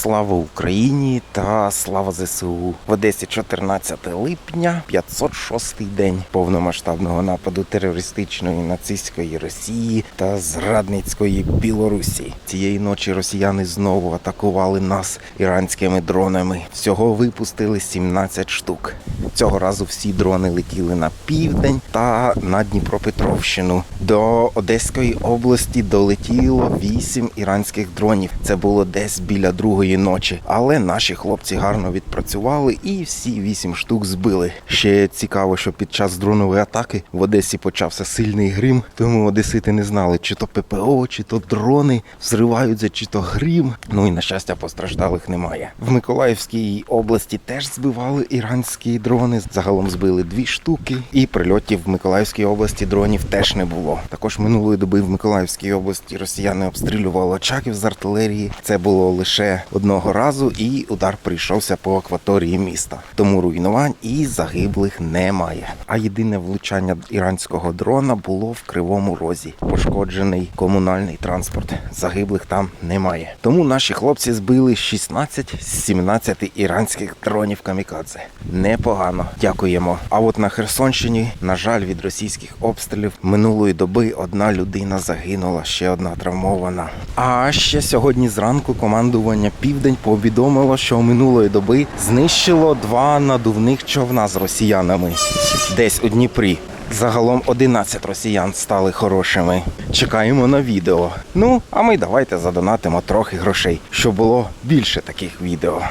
Слава Україні та слава ЗСУ. В Одесі 14 липня, 506-й день повномасштабного нападу терористичної нацистської Росії та зрадницької Білорусі. Цієї ночі росіяни знову атакували нас іранськими дронами. Всього випустили 17 штук. Цього разу всі дрони летіли на південь та на Дніпропетровщину. До Одеської області долетіло 8 іранських дронів. Це було десь біля другої ночі. Але наші хлопці гарно відпрацювали і всі 8 штук збили. Ще цікаво, що під час дронової атаки в Одесі почався сильний грім, тому одесити не знали, чи то ППО, чи то дрони взриваються, чи то грім. Ну і на щастя, постраждалих немає. В Миколаївській області теж збивали іранські дрони. Загалом збили дві штуки, і прильотів в Миколаївській області дронів теж не було. Також минулої доби в Миколаївській області росіяни обстрілювали очаків з артилерії. Це було лише одного разу, і удар прийшовся по акваторії міста. Тому руйнувань і загиблих немає. А єдине влучання іранського дрона було в кривому розі. Пошкоджений комунальний транспорт. Загиблих там немає. Тому наші хлопці збили 16 з 17 іранських дронів камікадзе. Непогано. Дякуємо. А от на Херсонщині, на жаль, від російських обстрілів минулої доби одна людина загинула, ще одна травмована. А ще сьогодні зранку командування Південь повідомило, що минулої доби знищило два надувних човна з росіянами десь у Дніпрі. Загалом 11 росіян стали хорошими. Чекаємо на відео. Ну, а ми давайте задонатимо трохи грошей, щоб було більше таких відео.